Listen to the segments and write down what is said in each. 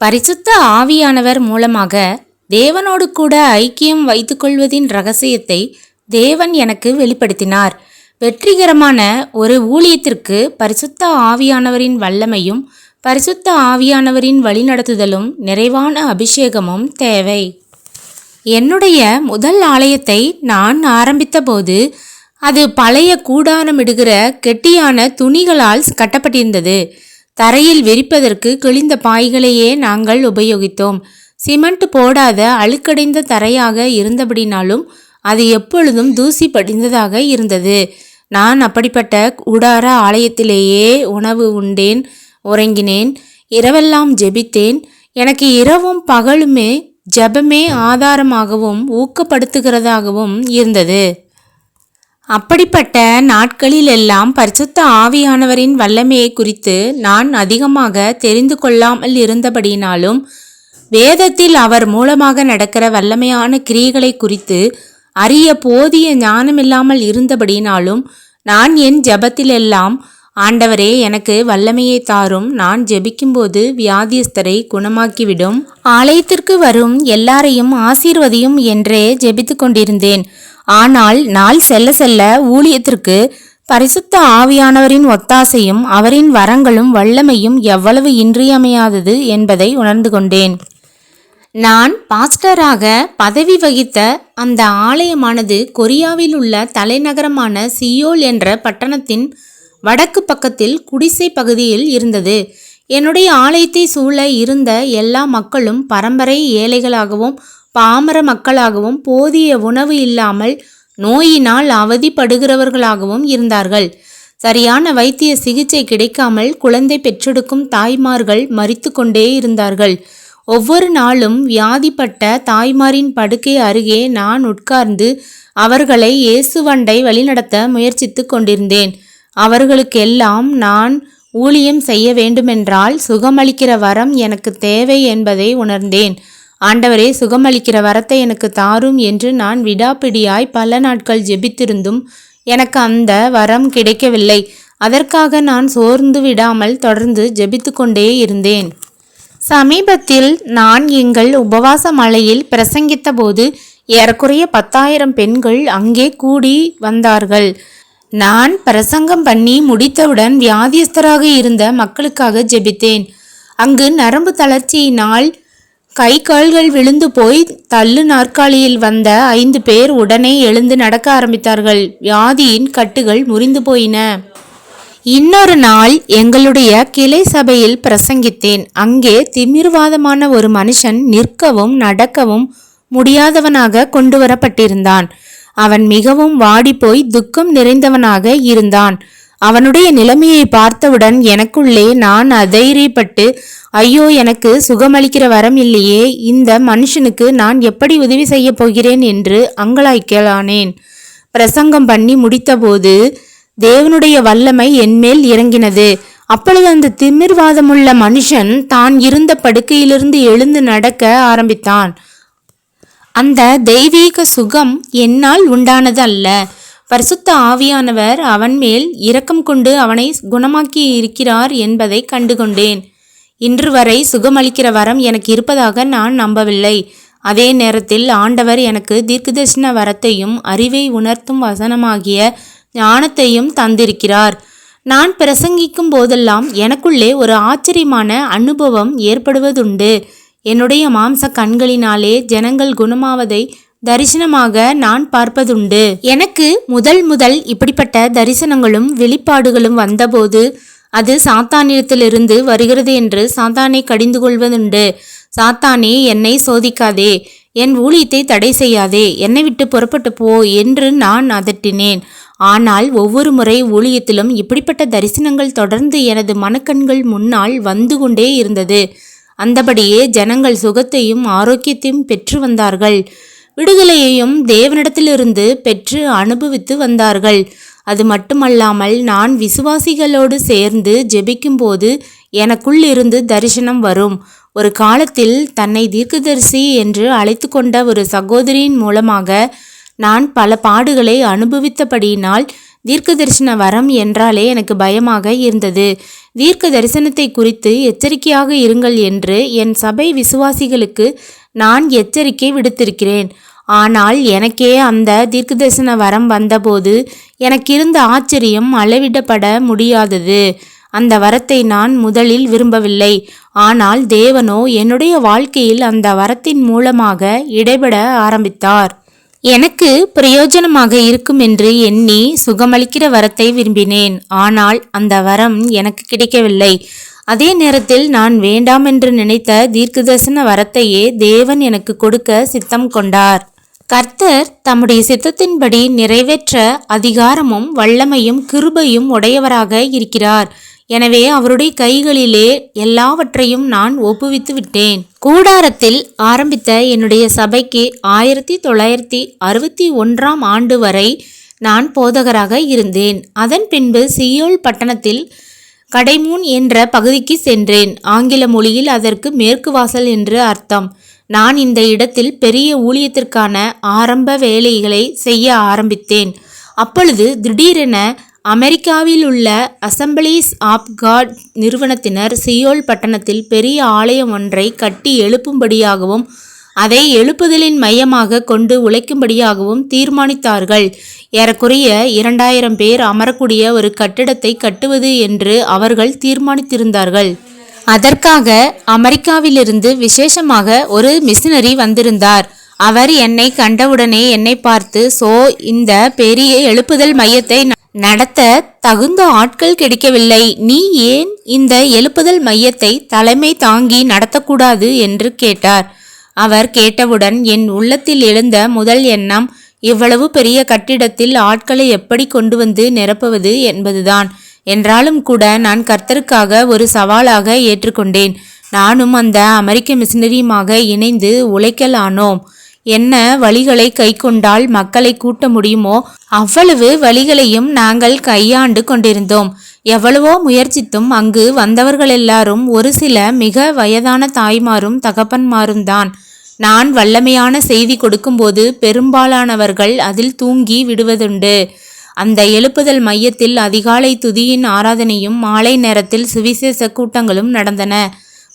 பரிசுத்த ஆவியானவர் மூலமாக தேவனோடு கூட ஐக்கியம் வைத்துக்கொள்வதின் ரகசியத்தை தேவன் எனக்கு வெளிப்படுத்தினார். வெற்றிகரமான ஒரு ஊழியத்திற்கு பரிசுத்த ஆவியானவரின் வல்லமையும் பரிசுத்த ஆவியானவரின் வழிநடத்துதலும் நிறைவான அபிஷேகமும் தேவை. என்னுடைய முதல் ஆலயத்தை நான் ஆரம்பித்தபோது அது பழைய கூடாரமிடுகிற கெட்டியான துணிகளால் கட்டப்பட்டிருந்தது. தரையில் விரிப்பதற்கு கிழிந்த பாய்களையே நாங்கள் உபயோகித்தோம். சிமெண்ட் போடாத அழுக்கடைந்த தரையாக இருந்தபடினாலும் அது எப்பொழுதும் தூசி படிந்ததாக இருந்தது. நான் அப்படிப்பட்ட உடார ஆலயத்திலேயே உணவு உண்டேன் உறங்கினேன் இரவெல்லாம் ஜெபித்தேன். எனக்கு இரவும் பகலுமே ஜெபமே ஆதாரமாகவும் ஊக்கப்படுத்துகிறதாகவும் இருந்தது. அப்படிப்பட்ட நாட்களில் எல்லாம் பரிசுத்த ஆவியானவரின் வல்லமையை குறித்து நான் அதிகமாக தெரிந்து கொள்ளாமல் இருந்தபடினாலும் வேதத்தில் அவர் மூலமாக நடக்கிற வல்லமையான கிரியைகளை குறித்து அறிய போதிய ஞானமில்லாமல் இருந்தபடினாலும் நான் என் ஜபத்திலெல்லாம் ஆண்டவரே எனக்கு வல்லமையை தாரும். நான் ஜெபிக்கும்போது வியாதியஸ்தரை குணமாக்கிவிடும். ஆலயத்திற்கு வரும் எல்லாரையும் ஆசீர்வதியும் என்றே ஜெபித்து கொண்டிருந்தேன். ஆனால் நாள் செல்ல செல்ல ஊழியத்திற்கு பரிசுத்த ஆவியானவரின் ஒத்தாசையும் அவரின் வரங்களும் வல்லமையும் எவ்வளவு இன்றியமையாதது என்பதை உணர்ந்து கொண்டேன். நான் பாஸ்டராக பதவி வகித்த அந்த ஆலயமானது கொரியாவில் உள்ள தலைநகரமான சியோல் என்ற பட்டணத்தின் வடக்கு பக்கத்தில் குடிசை பகுதியில் இருந்தது. என்னுடைய ஆலயத்தை சூழ இருந்த எல்லா மக்களும் பரம்பரை ஏழைகளாகவும் பாமர மக்களாகவும் போதிய உணவு இல்லாமல் நோயினால் அவதிப்படுகிறவர்களாகவும் இருந்தார்கள். சரியான வைத்திய சிகிச்சை கிடைக்காமல் குழந்தை பெற்றெடுக்கும் தாய்மார்கள் மறித்து கொண்டே இருந்தார்கள். ஒவ்வொரு நாளும் வியாதிப்பட்ட தாய்மாரின் படுக்கை அருகே நான் உட்கார்ந்து அவர்களை இயேசுவண்டை வழிநடத்த முயற்சித்து கொண்டிருந்தேன். அவர்களுக்கெல்லாம் நான் ஊழியம் செய்ய வேண்டுமென்றால் சுகமளிக்கிற வரம் எனக்கு தேவை என்பதை உணர்ந்தேன். ஆண்டவரே சுகமளிக்கிற வரத்தை எனக்கு தாரும் என்று நான் விடாப்பிடியாய் பல நாட்கள் ஜெபித்திருந்தும் எனக்கு அந்த வரம் கிடைக்கவில்லை. அதற்காக நான் சோர்ந்து விடாமல் தொடர்ந்து ஜெபித்து கொண்டே இருந்தேன். சமீபத்தில் நான் எங்கள் உபவாச மலையில் பிரசங்கித்தபோது ஏறக்குறைய பத்தாயிரம் பெண்கள் அங்கே கூடி வந்தார்கள். நான் பிரசங்கம் பண்ணி முடித்தவுடன் வியாதியஸ்தராக இருந்த மக்களுக்காக ஜெபித்தேன். அங்கு நரம்பு தளர்ச்சியினால் கை கால்கள் விழுந்து போய் தள்ளு நாற்காலியில் வந்த ஐந்து பேர் உடனே எழுந்து நடக்க ஆரம்பித்தார்கள். வியாதியின் கட்டுகள் முறிந்து போயின. இன்னொரு நாள் எங்களுடைய கிளை சபையில் பிரசங்கித்தேன். அங்கே திமிர்வாதமான ஒரு மனுஷன் நிற்கவும் நடக்கவும் முடியாதவனாக கொண்டு வரப்பட்டிருந்தான் அவன் மிகவும் வாடிப்போய் துக்கம் நிறைந்தவனாக இருந்தான். அவனுடைய நிலைமையை பார்த்தவுடன் எனக்குள்ளே நான் அதைரியப்பட்டு ஐயோ எனக்கு சுகமளிக்கிற வரம் இல்லையே இந்த மனுஷனுக்கு நான் எப்படி உதவி செய்ய போகிறேன்? என்று அங்கலாய்க்கலானேன். பிரசங்கம் பண்ணி முடித்தபோது தேவனுடைய வல்லமை என்மேல் இறங்கினது. அப்பொழுது அந்த திமிர்வாதமுள்ள மனுஷன் தான் இருந்த படுக்கையிலிருந்து எழுந்து நடக்க ஆரம்பித்தான். அந்த தெய்வீக சுகம் என்னால் உண்டானது அல்ல பரிசுத்த ஆவியானவர் அவன் மேல் இரக்கம் கொண்டு அவனை குணமாக்கி இருக்கிறார் என்பதை கண்டுகொண்டேன். இன்று வரை சுகமளிக்கிற வரம் எனக்கு இருப்பதாக நான் நம்பவில்லை. அதே நேரத்தில் ஆண்டவர் எனக்கு தீர்க்கதர்ஷன வரத்தையும் அறிவை உணர்த்தும் வசனமாகிய ஞானத்தையும் தந்திருக்கிறார். நான் பிரசங்கிக்கும் போதெல்லாம் எனக்குள்ளே ஒரு ஆச்சரியமான அனுபவம் ஏற்படுவதுண்டு. என்னுடைய மாம்ச கண்களினாலே ஜனங்கள் குணமாவதை தரிசனமாக நான் பார்ப்பதுண்டு. எனக்கு முதல் முதல் இப்படிப்பட்ட தரிசனங்களும் வெளிப்பாடுகளும் வந்தபோது அது சாத்தானிடத்திலிருந்து வருகிறது என்று சாத்தானை கடிந்து கொள்வதுண்டு. சாத்தானே என்னை சோதிக்காதே என் ஊழியத்தை தடை செய்யாதே என்னை விட்டு புறப்பட்டு போ என்று நான் அதட்டினேன். ஆனால் ஒவ்வொரு முறை ஊழியத்திலும் இப்படிப்பட்ட தரிசனங்கள் தொடர்ந்து எனது மனக்கண்கள் முன்னால் வந்து கொண்டே இருந்தது. அந்தபடியே ஜனங்கள் சுகத்தையும் ஆரோக்கியத்தையும் பெற்று வந்தார்கள். விடுதலையையும் தேவனிடத்திலிருந்து பெற்று அனுபவித்து வந்தார்கள். அது மட்டுமல்லாமல் நான் விசுவாசிகளோடு சேர்ந்து ஜெபிக்கும்போது எனக்குள் இருந்து தரிசனம் வரும். ஒரு காலத்தில் தன்னை தீர்க்கதரிசி என்று அழைத்து கொண்ட ஒரு சகோதரியின் மூலமாக நான் பல பாடுகளை அனுபவித்தபடியினால் தீர்க்க தரிசன வரம் என்றாலே எனக்கு பயமாக இருந்தது. தீர்க்க தரிசனத்தை குறித்து எச்சரிக்கையாக இருங்கள் என்று என் சபை விசுவாசிகளுக்கு நான் எச்சரிக்கை விடுத்திருக்கிறேன். ஆனால் எனக்கே அந்த தீர்க்கதரிசன வரம் வந்தபோது எனக்கிருந்த ஆச்சரியம் அளவிடப்பட முடியாதது. அந்த வரத்தை நான் முதலில் விரும்பவில்லை. ஆனால் தேவனோ என்னுடைய வாழ்க்கையில் அந்த வரத்தின் மூலமாக இடைபட ஆரம்பித்தார். எனக்கு பிரயோஜனமாக இருக்கும் என்று எண்ணி சுகமளிக்கிற வரத்தை விரும்பினேன். ஆனால் அந்த வரம் எனக்கு கிடைக்கவில்லை. அதே நேரத்தில் நான் வேண்டாம் என்று நினைத்த தீர்க்கதர்சன வரத்தையே தேவன் எனக்கு கொடுக்க சித்தம் கொண்டார். கர்த்தர் தம்முடைய சித்தத்தின்படி நிறைவேற்ற அதிகாரமும் வல்லமையும் கிருபையும் உடையவராக இருக்கிறார். எனவே அவருடைய கைகளிலே எல்லாவற்றையும் நான் ஒப்புவித்து விட்டேன். கூடாரத்தில் ஆரம்பித்த என்னுடைய சபைக்கு ஆயிரத்தி தொள்ளாயிரத்தி அறுபத்தி ஒன்றாம் ஆண்டு வரை நான் போதகராக இருந்தேன். அதன் பின்பு சியோல் பட்டணத்தில் கடைமூன் என்ற பகுதிக்கு சென்றேன். ஆங்கில மொழியில் அதற்கு மேற்கு வாசல் என்று அர்த்தம். நான் இந்த இடத்தில் பெரிய ஊழியத்திற்கான ஆரம்ப வேலைகளை செய்ய ஆரம்பித்தேன். அப்பொழுது திடீரென அமெரிக்காவில் உள்ள அசம்பிளிஸ் ஆப் காட் நிறுவனத்தினர் சியோல் பட்டணத்தில் பெரிய ஆலயம் ஒன்றை கட்டி எழுப்பும்படியாகவும் அதை எழுப்புதலின் மையமாக கொண்டு உழைக்கும்படியாகவும் தீர்மானித்தார்கள். ஏறக்குறைய இரண்டாயிரம் பேர் அமரக்கூடிய ஒரு கட்டிடத்தை கட்டுவது என்று அவர்கள் தீர்மானித்திருந்தார்கள். அதற்காக அமெரிக்காவிலிருந்து விசேஷமாக ஒரு மிஷினரி வந்திருந்தார். அவர் என்னை கண்டவுடனே என்னை பார்த்து சோ இந்த பெரிய எழுப்புதல் மையத்தை ந- நடத்த தகுந்த ஆட்கள் கிடைக்கவில்லை. நீ ஏன் இந்த எழுப்புதல் மையத்தை தலைமை தாங்கி நடத்தக்கூடாது? என்று கேட்டார். அவர் கேட்டவுடன் என் உள்ளத்தில் எழுந்த முதல் எண்ணம் இவ்வளவு பெரிய கட்டிடத்தில் ஆட்களை எப்படி கொண்டு வந்து நிரப்புவது என்பதுதான். என்றாலும் கூட நான் கர்த்தருக்காக ஒரு சவாலாக ஏற்றுக்கொண்டேன். நானும் அந்த அமெரிக்க மிஷினரியுமாக இணைந்து உழைக்கலானோம். என்ன வழிகளை கைக்கொண்டால் மக்களை கூட்ட முடியுமோ? அவ்வளவு வழிகளையும் நாங்கள் கையாண்டு கொண்டிருந்தோம். எவ்வளவோ முயற்சித்தும் அங்கு வந்தவர்கள் எல்லாரும் ஒரு சில மிக வயதான தாய்மாரும் தகப்பன்மாரும் தான். நான் வல்லமையான செய்தி கொடுக்கும்போது பெரும்பாலானவர்கள் அதில் தூங்கி விடுவதுண்டு. அந்த எழுப்புதல் மையத்தில் அதிகாலை துதியின் ஆராதனையும் மாலை நேரத்தில் சுவிசேஷ கூட்டங்களும் நடந்தன.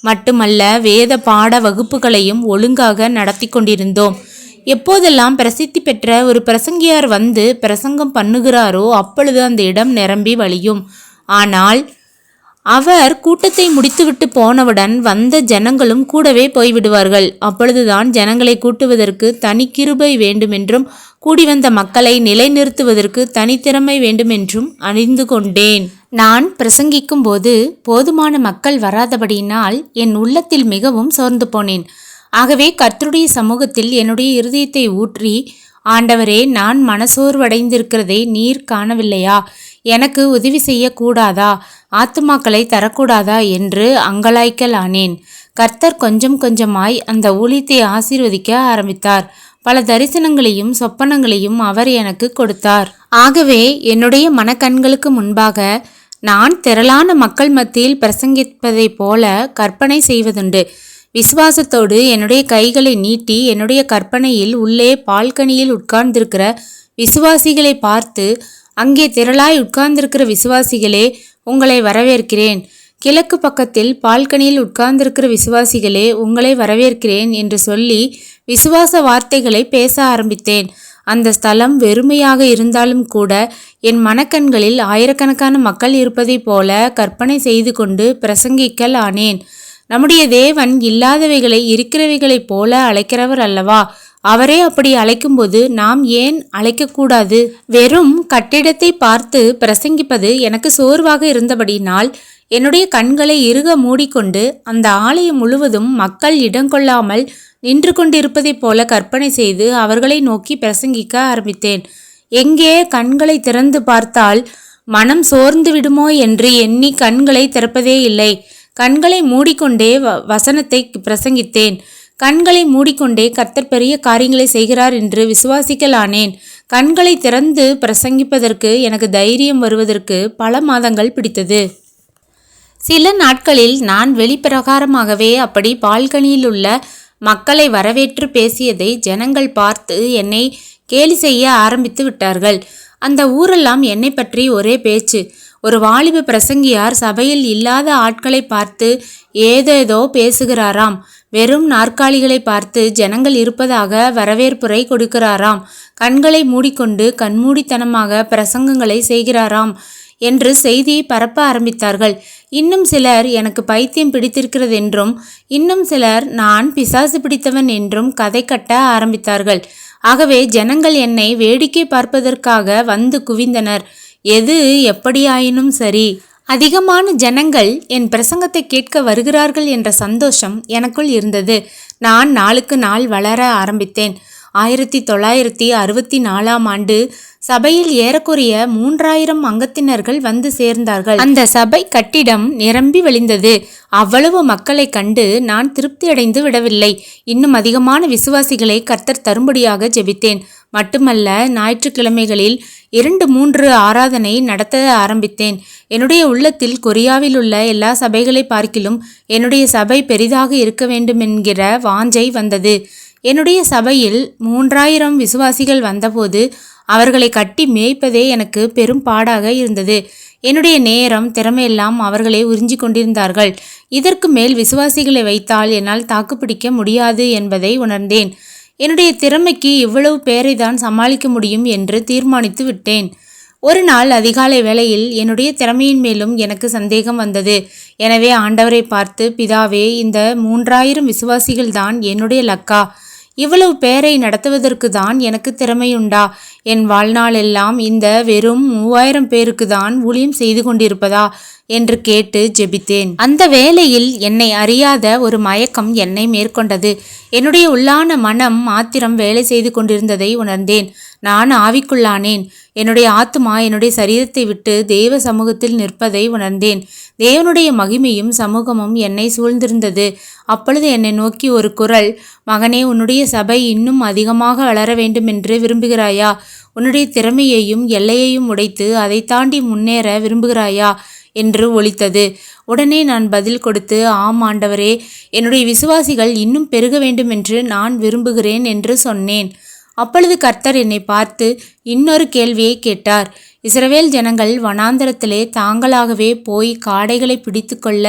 மட்டுமல்ல வேத பாட வகுப்புகளையும் ஒழுங்காக நடத்தி கொண்டிருந்தோம். எப்போதெல்லாம் பிரசித்தி பெற்ற ஒரு பிரசங்கியார் வந்து பிரசங்கம் பண்ணுகிறாரோ அப்பொழுது அந்த இடம் நிரம்பி வழியும். ஆனால் அவர் கூட்டத்தை முடித்துவிட்டு போனவுடன் வந்த ஜனங்களும் கூடவே போய்விடுவார்கள். அப்பொழுதுதான் ஜனங்களை கூட்டுவதற்கு தனி கிருபை வேண்டுமென்றும் கூடி வந்த மக்களை நிலைநிறுத்துவதற்கு தனித்திறமை வேண்டுமென்றும் அறிந்து கொண்டேன். நான் பிரசங்கிக்கும் போது போதுமான மக்கள் வராதபடியினால் என் உள்ளத்தில் மிகவும் சோர்ந்து போனேன். ஆகவே கர்த்தருடைய சமூகத்தில் என்னுடைய இருதயத்தை ஊற்றி ஆண்டவரே நான் மனசோர்வடைந்திருக்கிறதை நீர் காணவில்லையா? எனக்கு உதவி செய்யக்கூடாதா? ஆத்துமாக்களை தரக்கூடாதா? என்று அங்கலாய்க்கலானேன் கர்த்தர் கொஞ்சம் கொஞ்சமாய் அந்த ஊழியத்தை ஆசீர்வதிக்க ஆரம்பித்தார். பல தரிசனங்களையும் சொப்பனங்களையும் அவர் எனக்கு கொடுத்தார். ஆகவே என்னுடைய மனக்கண்களுக்கு முன்பாக நான் திரளான மக்கள் மத்தியில் பிரசங்கிப்பதைப் போல கற்பனை செய்வதுண்டு. விசுவாசத்தோடு என்னுடைய கைகளை நீட்டி என்னுடைய கற்பனையில் உள்ளே பால்கனியில் உட்கார்ந்திருக்கிற விசுவாசிகளை பார்த்து அங்கே திரளாய் உட்கார்ந்திருக்கிற விசுவாசிகளே உங்களை வரவேற்கிறேன். கிழக்கு பக்கத்தில் பால்கனியில் உட்கார்ந்திருக்கிற விசுவாசிகளே உங்களை வரவேற்கிறேன் என்று சொல்லி விசுவாச வார்த்தைகளை பேச ஆரம்பித்தேன். அந்த ஸ்தலம் வெறுமையாக இருந்தாலும் கூட என் மனக்கண்களில் ஆயிரக்கணக்கான மக்கள் இருப்பதைப் போல கற்பனை செய்து கொண்டு பிரசங்கிக்கல் ஆனேன். நம்முடைய தேவன் இல்லாதவைகளை இருக்கிறவைகளைப் போல அழைக்கிறவர் அல்லவா? அவரே அப்படி அழைக்கும்போது நாம் ஏன் அழைக்கக்கூடாது? வெறும் கட்டிடத்தை பார்த்து பிரசங்கிப்பது எனக்கு சோர்வாக இருந்தபடினால் என்னுடைய கண்களை இறுக மூடிக்கொண்டு அந்த ஆலயம் முழுவதும் மக்கள் இடங்கொள்ளாமல் நின்று கொண்டிருப்பதைப் போல கற்பனை செய்து அவர்களை நோக்கி பிரசங்கிக்க ஆரம்பித்தேன். எங்கே கண்களை திறந்து பார்த்தால் மனம் சோர்ந்து விடுமோ என்று எண்ணி கண்களை திறப்பதே இல்லை. கண்களை மூடிக்கொண்டே வ- வசனத்தை பிரசங்கித்தேன். கண்களை மூடிக்கொண்டே கர்த்தர் பெரிய காரியங்களை செய்கிறார் என்று விசுவாசிக்கலானேன். கண்களை திறந்து பிரசங்கிப்பதற்கு எனக்கு தைரியம் வருவதற்கு பல மாதங்கள் பிடித்தது. சில நாட்களில் நான் வெளிப்பிரகாரமாகவே அப்படி பால்கனியில் உள்ள மக்களை வரவேற்று பேசியதை ஜனங்கள் பார்த்து என்னை கேலி செய்ய ஆரம்பித்து விட்டார்கள். அந்த ஊரெல்லாம் என்னை பற்றி ஒரே பேச்சு. ஒரு வாலிப பிரசங்கியார் சபையில் இல்லாத ஆட்களை பார்த்து ஏதேதோ பேசுகிறாராம். வெறும் நாற்காலிகளை பார்த்து ஜனங்கள் இருப்பதாக வரவேற்புரை கொடுக்கிறாராம். கண்களை மூடிக்கொண்டு கண்மூடித்தனமாக பிரசங்கங்களை செய்கிறாராம் என்று செய்தியை பரப்ப ஆரம்பித்தார்கள். இன்னும் சிலர் எனக்கு பைத்தியம் பிடித்திருக்கிறது என்றும் இன்னும் சிலர் நான் பிசாசு பிடித்தவன் என்றும் கதை கட்ட ஆரம்பித்தார்கள். ஆகவே ஜனங்கள் என்னை வேடிக்கை பார்ப்பதற்காக வந்து குவிந்தனர். எது எப்படியாயினும் சரி. அதிகமான ஜனங்கள் என் பிரசங்கத்தை கேட்க வருகிறார்கள் என்ற சந்தோஷம் எனக்குள் இருந்தது. நான் நாளுக்கு நாள் வளர ஆரம்பித்தேன். ஆயிரத்தி தொள்ளாயிரத்தி அறுபத்தி நாலாம் ஆண்டு சபையில் ஏறக்குறைய மூன்றாயிரம் அங்கத்தினர்கள் வந்து சேர்ந்தார்கள். அந்த சபை கட்டிடம் நிரம்பி வழிந்தது அவ்வளவு மக்களை கண்டு நான் திருப்தி அடைந்து விடவில்லை. இன்னும் அதிகமான விசுவாசிகளை கர்த்தர் தரும்படியாக ஜெபித்தேன். மட்டுமல்ல ஞாயிற்றுக்கிழமைகளில் இரண்டு மூன்று ஆராதனை நடத்த ஆரம்பித்தேன். என்னுடைய உள்ளத்தில் கொரியாவில் உள்ள எல்லா சபைகளை பார்க்கிலும் என்னுடைய சபை பெரிதாக இருக்க வேண்டும் என்கிற வாஞ்சை வந்தது. என்னுடைய சபையில் மூன்றாயிரம் விசுவாசிகள் வந்தபோது அவர்களை கட்டி மேய்ப்பதே எனக்கு பெரும் பாடாக இருந்தது. என்னுடைய நேரம் திறமையெல்லாம் அவர்களை உறிஞ்சி கொண்டிருந்தார்கள். இதற்கு மேல் விசுவாசிகளை வைத்தால் என்னால் தாக்குப்பிடிக்க முடியாது என்பதை உணர்ந்தேன். என்னுடைய திறமைக்கு இவ்வளவு பேரை தான் சமாளிக்க முடியும் என்று தீர்மானித்து விட்டேன். ஒரு நாள் அதிகாலை வேளையில் என்னுடைய திறமையின் மேலும் எனக்கு சந்தேகம் வந்தது. எனவே ஆண்டவரை பார்த்து பிதாவே இந்த மூன்றாயிரம் விசுவாசிகள் தான் என்னுடைய லக்கா. இவ்வளவு பேரை நடத்துவதற்கு தான் எனக்கு திறமையுண்டா? என் வாழ்நாளெல்லாம் இந்த வெறும் மூவாயிரம் பேருக்கு தான் ஊழியம் செய்து கொண்டிருப்பதா என்று கேட்டு ஜெபித்தேன். அந்த வேளையில் என்னை அறியாத ஒரு மயக்கம் என்னை மேற்கொண்டது. என்னுடைய உள்ளான மனம் மாத்திரம் வேலை செய்து கொண்டிருந்ததை உணர்ந்தேன். நான் ஆவிக்குள்ளானேன். என்னுடைய ஆத்மா என்னுடைய சரீரத்தை விட்டு தேவ சமூகத்தில் நிற்பதை உணர்ந்தேன். தேவனுடைய மகிமையும் சமூகமும் என்னை சூழ்ந்திருந்தது. அப்பொழுது என்னை நோக்கி ஒரு குரல் மகனே உன்னுடைய சபை இன்னும் அதிகமாக வளர வேண்டும் என்று விரும்புகிறாயா? உன்னுடைய திறமையையும் எல்லையையும் உடைத்து அதை தாண்டி முன்னேற விரும்புகிறாயா? என்று ஒழித்தது உடனே நான் பதில் கொடுத்து ஆம் ஆண்டவரே என்னுடைய விசுவாசிகள் இன்னும் பெருக வேண்டும் என்று நான் விரும்புகிறேன் என்று சொன்னேன். அப்பொழுது கர்த்தர் என்னை பார்த்து இன்னொரு கேள்வியை கேட்டார். இஸ்ரவேல் ஜனங்கள் வனாந்தரத்திலே தாங்களாகவே போய் காடைகளை பிடித்து கொள்ள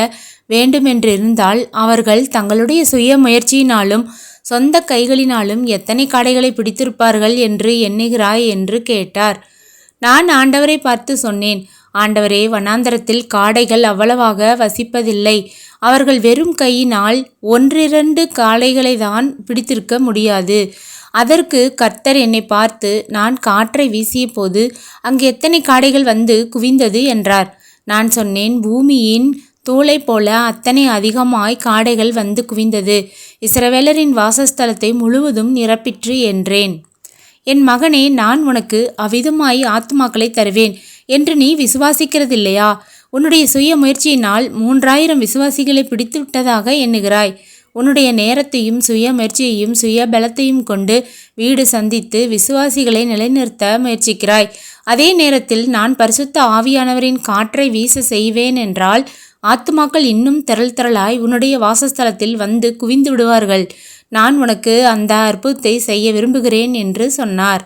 வேண்டுமென்றிருந்தால் அவர்கள் தங்களுடைய சுய முயற்சியினாலும் சொந்த கைகளினாலும் எத்தனை காடைகளை பிடித்திருப்பார்கள் என்று எண்ணுகிறாய் என்று கேட்டார். நான் ஆண்டவரை பார்த்து சொன்னேன் ஆண்டவரே வனாந்தரத்தில் காடைகள் அவ்வளவாக வசிப்பதில்லை. அவர்கள் வெறும் கையினால் ஒன்றிரண்டு காளைகளை தான் பிடித்திருக்க முடியாது. அதற்கு கர்த்தர் என்னை பார்த்து நான் காற்றை வீசிய போது அங்கு எத்தனை காடைகள் வந்து குவிந்தது? என்றார். நான் சொன்னேன் பூமியின் தூளை போல அத்தனை அதிகமாய் காடைகள் வந்து குவிந்தது. இஸ்ரவேலரின் வாசஸ்தலத்தை முழுவதும் நிரப்பிற்று என்றேன். என் மகனே நான் உனக்கு அவிதமாய் ஆத்மாக்களை தருவேன். என்று நீ விசுவாசிக்கிறதில்லையா? உன்னுடைய சுய முயற்சியினால் மூன்றாயிரம் விசுவாசிகளை பிடித்து விட்டதாக எண்ணுகிறாய். உன்னுடைய நேரத்தையும் சுய முயற்சியையும் சுய பலத்தையும் கொண்டு வீடு சந்தித்து விசுவாசிகளை நிலைநிறுத்த முயற்சிக்கிறாய். அதே நேரத்தில் நான் பரிசுத்த ஆவியானவரின் காற்றை வீச செய்வேன் என்றால் ஆத்துமாக்கள் இன்னும் திரள் திரளாய் உன்னுடைய வாசஸ்தலத்தில் வந்து குவிந்து விடுவார்கள். நான் உனக்கு அந்த அற்புதத்தை செய்ய விரும்புகிறேன் என்று சொன்னார்.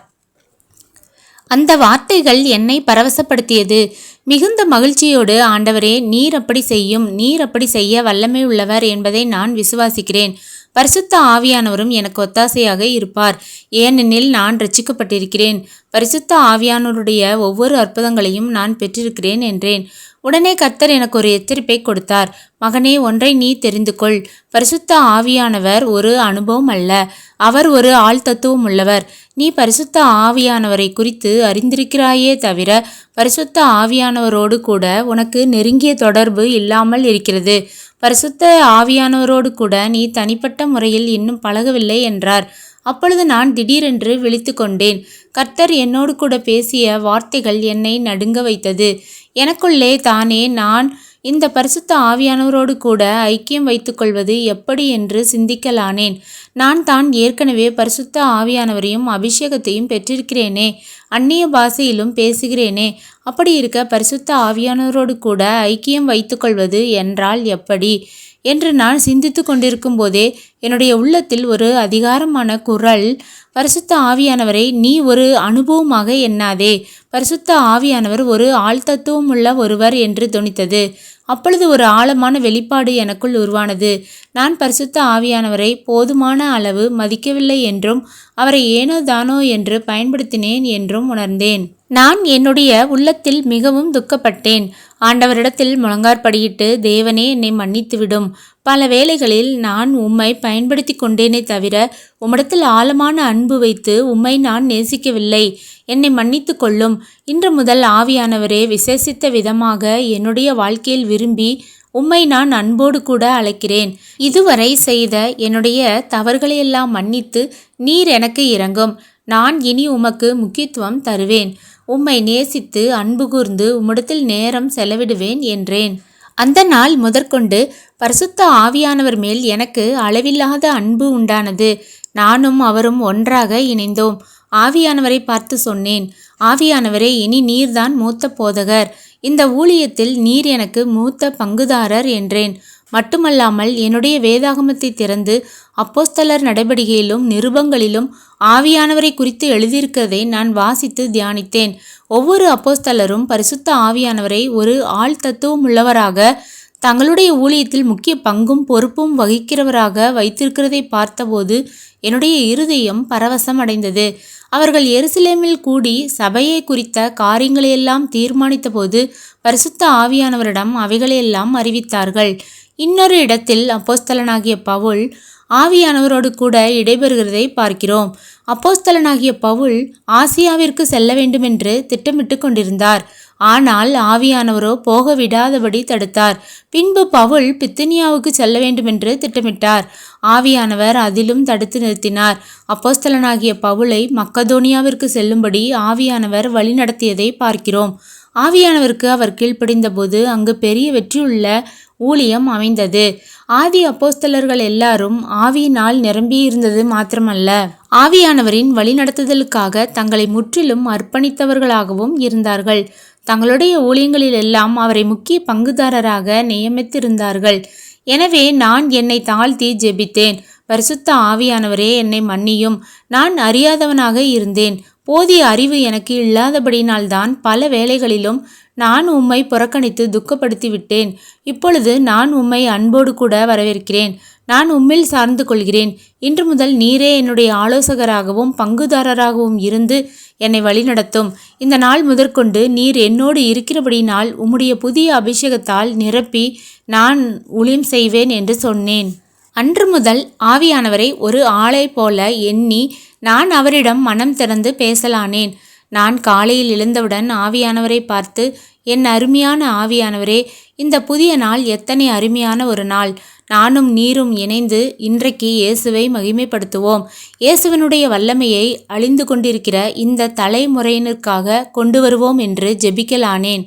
அந்த வார்த்தைகள் என்னை பரவசப்படுத்தியது. மிகுந்த மகிழ்ச்சியோடு ஆண்டவரே நீர் அப்படி செய்யும் நீர் அப்படி செய்ய வல்லமை உள்ளவர் என்பதை நான் விசுவாசிக்கிறேன். பரிசுத்த ஆவியானவரும் எனக்கு ஒத்தாசையாக இருப்பார். ஏனெனில் நான் ரட்சிக்கப்பட்டிருக்கிறேன் பரிசுத்த ஆவியானவருடைய ஒவ்வொரு அற்புதங்களையும் நான் பெற்றிருக்கிறேன் என்றேன். உடனே கர்த்தர் எனக்கு ஒரு எச்சரிப்பை கொடுத்தார். மகனே ஒன்றை நீ தெரிந்து கொள் பரிசுத்த ஆவியானவர் ஒரு அனுபவம் அல்ல. அவர் ஒரு ஆழ்தத்துவம் உள்ளவர். நீ பரிசுத்த ஆவியானவரை குறித்து அறிந்திருக்கிறாயே தவிர பரிசுத்த ஆவியானவரோடு கூட உனக்கு நெருங்கிய தொடர்பு இல்லாமல் இருக்கிறது. பரிசுத்த ஆவியானவரோடு கூட நீ தனிப்பட்ட முறையில் இன்னும் பழகவில்லை என்றார். அப்பொழுது நான் திடீரென்று விழித்து கொண்டேன். கர்த்தர் என்னோடு கூட பேசிய வார்த்தைகள் என்னை நடுங்க வைத்தது. எனக்குள்ளே தானே நான் இந்த பரிசுத்த ஆவியானவரோடு கூட ஐக்கியம் வைத்துக்கொள்வது எப்படி என்று சிந்திக்கலானேன். நான் தான் ஏற்கனவே பரிசுத்த ஆவியானவரையும் அபிஷேகத்தையும் பெற்றிருக்கிறேனே. அந்நிய பாஷையிலும் பேசுகிறேனே. அப்படி இருக்க பரிசுத்த ஆவியானவரோடு கூட ஐக்கியம் வைத்துக்கொள்வது என்றால் எப்படி? என்று நான் சிந்தித்து கொண்டிருக்கும் போதே என்னுடைய உள்ளத்தில் ஒரு அதிகாரமான குரல் பரிசுத்த ஆவியானவரை நீ ஒரு அனுபவமாக எண்ணாதே. பரிசுத்த ஆவியானவர் ஒரு ஆழ்தத்துவம் உள்ள ஒருவர் என்று தொனித்தது. அப்பொழுது ஒரு ஆழமான வெளிப்பாடு எனக்குள் உருவானது. நான் பரிசுத்த ஆவியானவரை போதுமான அளவு மதிக்கவில்லை என்றும் அவரை ஏனோ தானோ என்று பயன்படுத்தினேன் என்றும் உணர்ந்தேன். நான் என்னுடைய உள்ளத்தில் மிகவும் துக்கப்பட்டேன். ஆண்டவரிடத்தில் முழங்கார்படியிட்டு தேவனே என்னை மன்னித்துவிடும். பல வேளைகளில் நான் உம்மை பயன்படுத்தி கொண்டேனே தவிர உம்மிடத்தில் ஆழமான அன்பு வைத்து உம்மை நான் நேசிக்கவில்லை. என்னை மன்னித்து கொள்ளும். இன்று முதல் ஆவியானவரே விசேஷித்த விதமாக என்னுடைய வாழ்க்கையில் விரும்பி உம்மை நான் அன்போடு கூட அழைக்கிறேன். இதுவரை செய்த என்னுடைய தவறுகளையெல்லாம் மன்னித்து நீர் எனக்கு இறங்கும். நான் இனி உமக்கு முக்கியத்துவம் தருவேன். உம்மை நேசித்து அன்பு கூர்ந்து உம்மிடத்தில் நேரம் செலவிடுவேன் என்றேன். அந்த நாள் முதற்கொண்டு பரிசுத்த ஆவியானவர் மேல் எனக்கு அளவில்லாத அன்பு உண்டானது. நானும் அவரும் ஒன்றாக இணைந்தோம். ஆவியானவரை பார்த்து சொன்னேன் ஆவியானவரே இனி நீர்தான் மூத்த போதகர். இந்த ஊழியத்தில் நீர் எனக்கு மூத்த பங்குதாரர் என்றேன். மட்டுமல்லாமல் என்னுடைய வேதாகமத்தை திறந்து அப்போஸ்தலர் நடவடிக்கையிலும் நிருபங்களிலும் ஆவியானவரை குறித்து எழுதியிருக்கிறதை நான் வாசித்து தியானித்தேன். ஒவ்வொரு அப்போஸ்தலரும் பரிசுத்த ஆவியானவரை ஒரு ஆள் தத்துவம் உள்ளவராக தங்களுடைய ஊழியத்தில் முக்கிய பங்கும் பொறுப்பும் வகிக்கிறவராக வைத்திருக்கிறதை பார்த்தபோது என்னுடைய இருதயம் பரவசம் அடைந்தது அவர்கள் எருசலேமில் கூடி சபையை குறித்த காரியங்களையெல்லாம் தீர்மானித்தபோது பரிசுத்த ஆவியானவரிடம் அவைகளையெல்லாம் அறிவித்தார்கள். இன்னொரு இடத்தில் அப்போஸ்தலனாகிய பவுல் ஆவியானவரோடு கூட இடைபெறுகிறதை பார்க்கிறோம். அப்போஸ்தலனாகிய பவுல் ஆசியாவிற்கு செல்ல வேண்டுமென்று திட்டமிட்டு கொண்டிருந்தார். ஆனால் ஆவியானவரோ போக விடாதபடி தடுத்தார். பின்பு பவுல் பித்தனியாவுக்கு செல்ல வேண்டுமென்று திட்டமிட்டார். ஆவியானவர் அதிலும் தடுத்து நிறுத்தினார். அப்போஸ்தலனாகிய பவுலை மக்கதோனியாவிற்கு செல்லும்படி ஆவியானவர் வழிநடத்தியதை பார்க்கிறோம். ஆவியானவருக்கு அவர் கீழ்ப்படிந்தபோது அங்கு பெரிய வெற்றியுள்ள ஊழியம் அமைந்தது. ஆதி அப்போஸ்தலர்கள் எல்லாரும் ஆவியினால் நிரம்பியிருந்தது மாத்திரமல்ல. ஆவியானவரின் வழிநடத்துதலுக்காக தங்களை முற்றிலும் அர்ப்பணித்தவர்களாகவும் இருந்தார்கள். தங்களுடைய ஊழியங்களில் எல்லாம் அவரை முக்கிய பங்குதாரராக நியமித்திருந்தார்கள். எனவே நான் என்னை தாழ்த்தி ஜெபித்தேன். பரிசுத்த ஆவியானவரே என்னை மன்னியும். நான் அறியாதவனாக இருந்தேன். போதிய அறிவு எனக்கு இல்லாதபடியினால்தான் பல வேளைகளிலும் நான் உம்மை புறக்கணித்து துக்கப்படுத்தி விட்டேன் இப்பொழுது நான் உம்மை அன்போடு கூட வரவேற்கிறேன். நான் உம்மில் சார்ந்து கொள்கிறேன். இன்று முதல் நீரே என்னுடைய ஆலோசகராகவும் பங்குதாரராகவும் இருந்து என்னை வழிநடத்தும். இந்த நாள் முதற்கொண்டு நீர் என்னோடு இருக்கிறபடினால் உம்முடைய புதிய அபிஷேகத்தால் நிரப்பி நான் ஊழியம் செய்வேன் என்று சொன்னேன். அன்று முதல் ஆவியானவரை ஒரு ஆளை போல எண்ணி நான் அவரிடம் மனம் திறந்து பேசலானேன். நான் காலையில் எழுந்தவுடன் ஆவியானவரை பார்த்து என் அருமையான ஆவியானவரே இந்த புதிய நாள் எத்தனை அருமையான ஒரு நாள். நானும் நீரும் இணைந்து இன்றைக்கு இயேசுவை மகிமைப்படுத்துவோம். இயேசுவனுடைய வல்லமையை அழிந்து கொண்டிருக்கிற இந்த தலைமுறையினருக்காக கொண்டு வருவோம் என்று ஜெபிக்கலானேன்.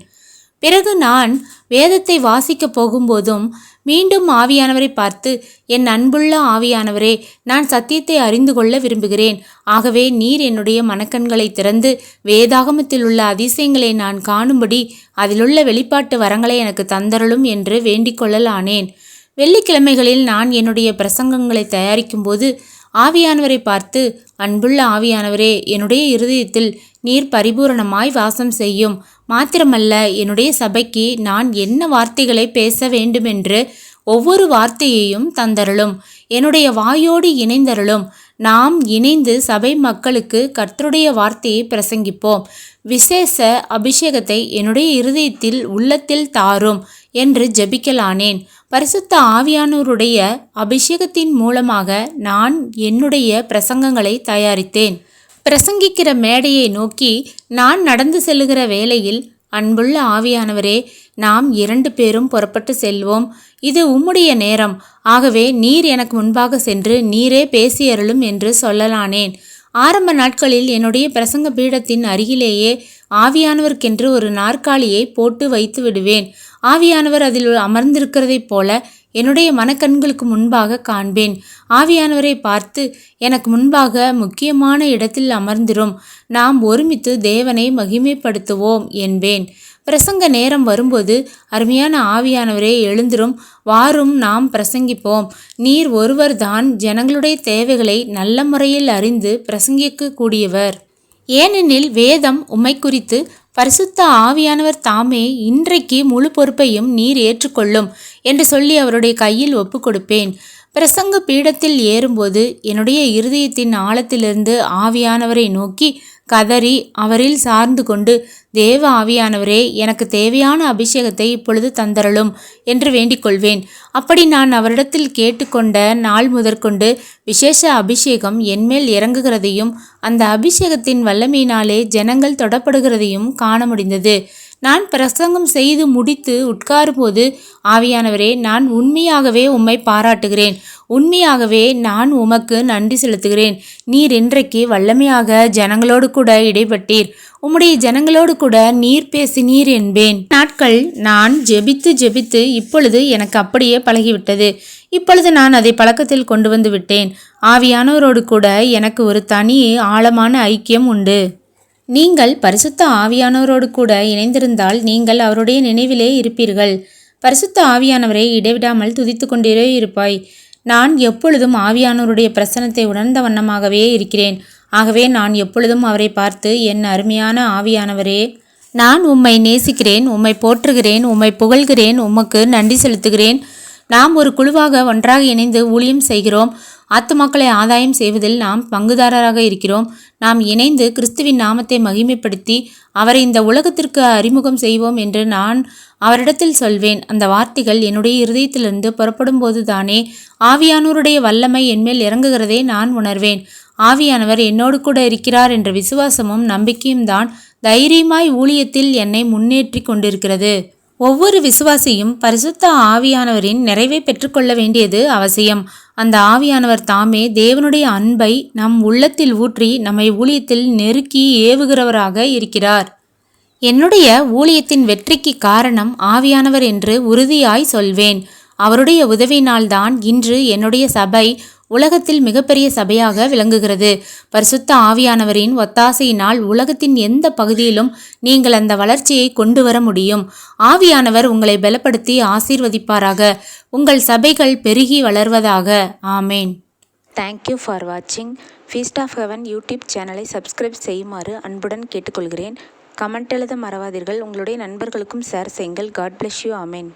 பிறகு நான் வேதத்தை வாசிக்கப் போகும்போதும் மீண்டும் ஆவியானவரை பார்த்து என் அன்புள்ள ஆவியானவரே நான் சத்தியத்தை அறிந்து கொள்ள விரும்புகிறேன். ஆகவே நீர் என்னுடைய மனக்கண்களை திறந்து வேதாகமத்தில் உள்ள அதிசயங்களை நான் காணும்படி அதிலுள்ள வெளிப்பாட்டு வரங்களை எனக்கு தந்தரலும் என்று வேண்டிக் கொள்ளலானேன். வெள்ளிக்கிழமைகளில் நான் என்னுடைய பிரசங்கங்களை தயாரிக்கும்போது ஆவியானவரை பார்த்து அன்புள்ள ஆவியானவரே என்னுடைய இருதயத்தில் நீர் பரிபூரணமாய் வாசம் செய்யும். மாத்திரமல்ல என்னுடைய சபைக்கு நான் என்ன வார்த்தைகளை பேச வேண்டுமென்று ஒவ்வொரு வார்த்தையையும் தந்தருளும். என்னுடைய வாயோடு இணைந்தருளும். நாம் இணைந்து சபை மக்களுக்கு கர்த்தருடைய வார்த்தையை பிரசங்கிப்போம். விசேஷ அபிஷேகத்தை என்னுடைய இருதயத்தில் உள்ளத்தில் தாரும் என்று ஜெபிக்கலானேன். பரிசுத்த ஆவியானோருடைய அபிஷேகத்தின் மூலமாக நான் என்னுடைய பிரசங்கங்களை தயாரித்தேன். பிரசங்கிக்கிற மேடையை நோக்கி நான் நடந்து செல்லுகிற வேளையில் அன்புள்ள ஆவியானவரே நாம் இரண்டு பேரும் புறப்பட்டு செல்வோம். இது உம்முடைய நேரம். ஆகவே நீர் எனக்கு முன்பாக சென்று நீரே பேசியருளும் என்று சொல்லலானேன். ஆரம்ப நாட்களில் என்னுடைய பிரசங்க பீடத்தின் அருகிலேயே ஆவியானவர்க்கென்று ஒரு நாற்காலியை போட்டு வைத்து விடுவேன். ஆவியானவர் அதில் அமர்ந்திருக்கிறதைப் போல என்னுடைய மனக்கண்களுக்கு முன்பாக காண்பேன். ஆவியானவரை பார்த்து எனக்கு முன்பாக முக்கியமான இடத்தில் அமர்ந்திரும். நாம் ஒருமித்து தேவனை மகிமைப்படுத்துவோம் என்பேன். பிரசங்க நேரம் வரும்போது அருமையான ஆவியானவரே எழுந்திரும். வாரும் நாம் பிரசங்கிப்போம். நீர் ஒருவர்தான் ஜனங்களுடைய தேவைகளை நல்ல முறையில் அறிந்து பிரசங்கிக்க கூடியவர் ஏனெனில் வேதம் உம்மை குறித்து பரிசுத்த ஆவியானவர் தாமே இன்றைக்கு முழு பொறுப்பையும் நீர் ஏற்றுக்கொள்ளும் என்று சொல்லி அவருடைய கையில் ஒப்பு கொடுப்பேன் பிரசங்க பீடத்தில் ஏறும்போது என்னுடைய இருதயத்தின் ஆழத்திலிருந்து ஆவியானவரை நோக்கி கதறி அவரில் சார்ந்து கொண்டு தேவ ஆவியானவரே எனக்கு தேவையான அபிஷேகத்தை இப்பொழுது தந்தரலும் என்று வேண்டிக்கொள்வேன். அப்படி நான் அவரிடத்தில் கேட்டுக்கொண்ட நாள் முதற்கொண்டு விசேஷ அபிஷேகம் என்மேல் இறங்குகிறதையும் அந்த அபிஷேகத்தின் வல்லமையினாலே ஜனங்கள் தொடப்படுகிறதையும் காண முடிந்தது. நான் பிரசங்கம் செய்து முடித்து உட்காரும்போது ஆவியானவரே நான் உண்மையாகவே உம்மை பாராட்டுகிறேன். உண்மையாகவே நான் உமக்கு நன்றி செலுத்துகிறேன். நீர் இன்றைக்கு வல்லமையாக ஜனங்களோடு கூட இடைப்பட்டீர். உம்முடைய ஜனங்களோடு கூட நீர் பேசினீர் என்பேன். நாட்கள் நான் ஜெபித்து ஜெபித்து இப்பொழுது எனக்கு அப்படியே பழகிவிட்டது. இப்பொழுது நான் அதை பழக்கத்தில் கொண்டு வந்து விட்டேன். ஆவியானவரோடு கூட எனக்கு ஒரு தனி ஆழமான ஐக்கியம் உண்டு. நீங்கள் பரிசுத்த ஆவியானவரோடு கூட இணைந்திருந்தால் நீங்கள் அவருடைய நினைவிலே இருப்பீர்கள். பரிசுத்த ஆவியானவரை இடைவிடாமல் துதித்து கொண்டே இருப்பாய். நான் எப்பொழுதும் ஆவியானவருடைய பிரசனத்தை உணர்ந்த வண்ணமாகவே இருக்கிறேன். ஆகவே நான் எப்பொழுதும் அவரை பார்த்து என் அருமையான ஆவியானவரே நான் உம்மை நேசிக்கிறேன் உம்மை போற்றுகிறேன் உம்மை புகழ்கிறேன் உமக்கு நன்றி செலுத்துகிறேன். நாம் ஒரு குழுவாக ஒன்றாக இணைந்து ஊழியம் செய்கிறோம். ஆத்துமாக்களை ஆதாயம் செய்வதில் நாம் பங்குதாரராக இருக்கிறோம். நாம் இணைந்து கிறிஸ்துவின் நாமத்தை மகிமைப்படுத்தி அவரை இந்த உலகத்திற்கு அறிமுகம் செய்வோம் என்று நான் அவரிடத்தில் சொல்வேன். அந்த வார்த்தைகள் என்னுடைய இருதயத்திலிருந்து புறப்படும் போதுதானே ஆவியானோருடைய வல்லமை என்மேல் இறங்குகிறதே நான் உணர்வேன். ஆவியானவர் என்னோடு கூட இருக்கிறார் என்ற விசுவாசமும் நம்பிக்கையும் தான் தைரியமாய் ஊழியத்தில் என்னை முன்னேற்றி கொண்டிருக்கிறது. ஒவ்வொரு விசுவாசியும் பரிசுத்த ஆவியானவரின் நிறைவை பெற்றுக்கொள்ள வேண்டியது அவசியம். அந்த ஆவியானவர் தாமே தேவனுடைய அன்பை நம் உள்ளத்தில் ஊற்றி நம்மை ஊழியத்தில் நெருக்கி ஏவுகிறவராக இருக்கிறார். என்னுடைய ஊழியத்தின் வெற்றிக்கு காரணம் ஆவியானவர் என்று உறுதியாய் சொல்வேன். அவருடைய உதவியினால்தான் இன்று என்னுடைய சபை உலகத்தில் மிகப்பெரிய சபையாக விளங்குகிறது. பரிசுத்த ஆவியானவரின் ஒத்தாசையினால் உலகத்தின் எந்த பகுதியிலும் நீங்கள் அந்த வளர்ச்சியை கொண்டு வர முடியும். ஆவியானவர் உங்களை பலப்படுத்தி ஆசீர்வதிப்பாராக. உங்கள் சபைகள் பெருகி வளர்வதாக. ஆமேன். தேங்க்யூ ஃபார் வாட்சிங் ஃபீஸ்ட் ஆஃப் ஹெவன் யூடியூப் சேனலை சப்ஸ்கிரைப் செய்யுமாறு அன்புடன் கேட்டுக்கொள்கிறேன். கமெண்ட் எழுத மறவாதீர்கள். உங்களுடைய நண்பர்களுக்கும் ஷேர் செய்யுங்கள். God bless you amen